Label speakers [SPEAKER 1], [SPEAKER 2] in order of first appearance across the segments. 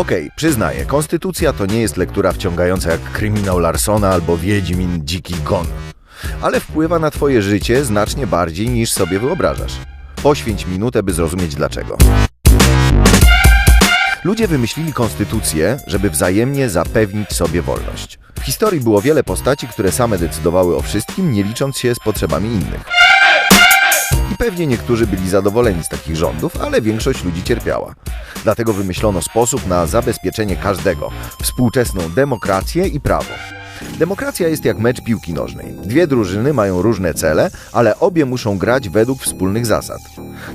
[SPEAKER 1] Okej, przyznaję, konstytucja to nie jest lektura wciągająca jak kryminał Larsona albo Wiedźmin Dziki Gon. Ale wpływa na twoje życie znacznie bardziej niż sobie wyobrażasz. Poświęć minutę, by zrozumieć dlaczego. Ludzie wymyślili konstytucję, żeby wzajemnie zapewnić sobie wolność. W historii było wiele postaci, które same decydowały o wszystkim, nie licząc się z potrzebami innych. I pewnie niektórzy byli zadowoleni z takich rządów, ale większość ludzi cierpiała. Dlatego wymyślono sposób na zabezpieczenie każdego współczesną demokrację i prawo. Demokracja jest jak mecz piłki nożnej. Dwie drużyny mają różne cele, ale obie muszą grać według wspólnych zasad.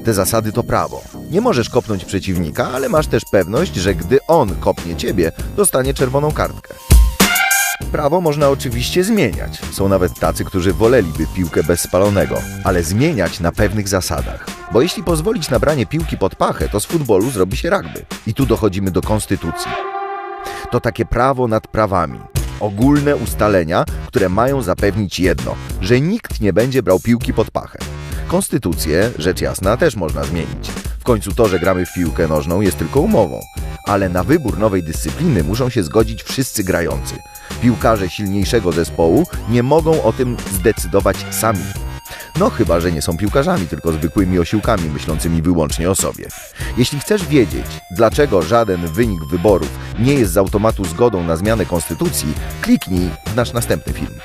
[SPEAKER 1] Te zasady to prawo. Nie możesz kopnąć przeciwnika, ale masz też pewność, że gdy on kopnie ciebie, dostanie czerwoną kartkę. Prawo można oczywiście zmieniać. Są nawet tacy, którzy woleliby piłkę bez spalonego, ale zmieniać na pewnych zasadach. Bo jeśli pozwolić na branie piłki pod pachę, to z futbolu zrobi się rugby. I tu dochodzimy do konstytucji. To takie prawo nad prawami. Ogólne ustalenia, które mają zapewnić jedno, że nikt nie będzie brał piłki pod pachę. Konstytucję, rzecz jasna, też można zmienić. W końcu to, że gramy w piłkę nożną jest tylko umową. Ale na wybór nowej dyscypliny muszą się zgodzić wszyscy grający. Piłkarze silniejszego zespołu nie mogą o tym zdecydować sami. No chyba, że nie są piłkarzami, tylko zwykłymi osiłkami myślącymi wyłącznie o sobie. Jeśli chcesz wiedzieć, dlaczego żaden wynik wyborów nie jest z automatu zgodą na zmianę konstytucji, kliknij w nasz następny film.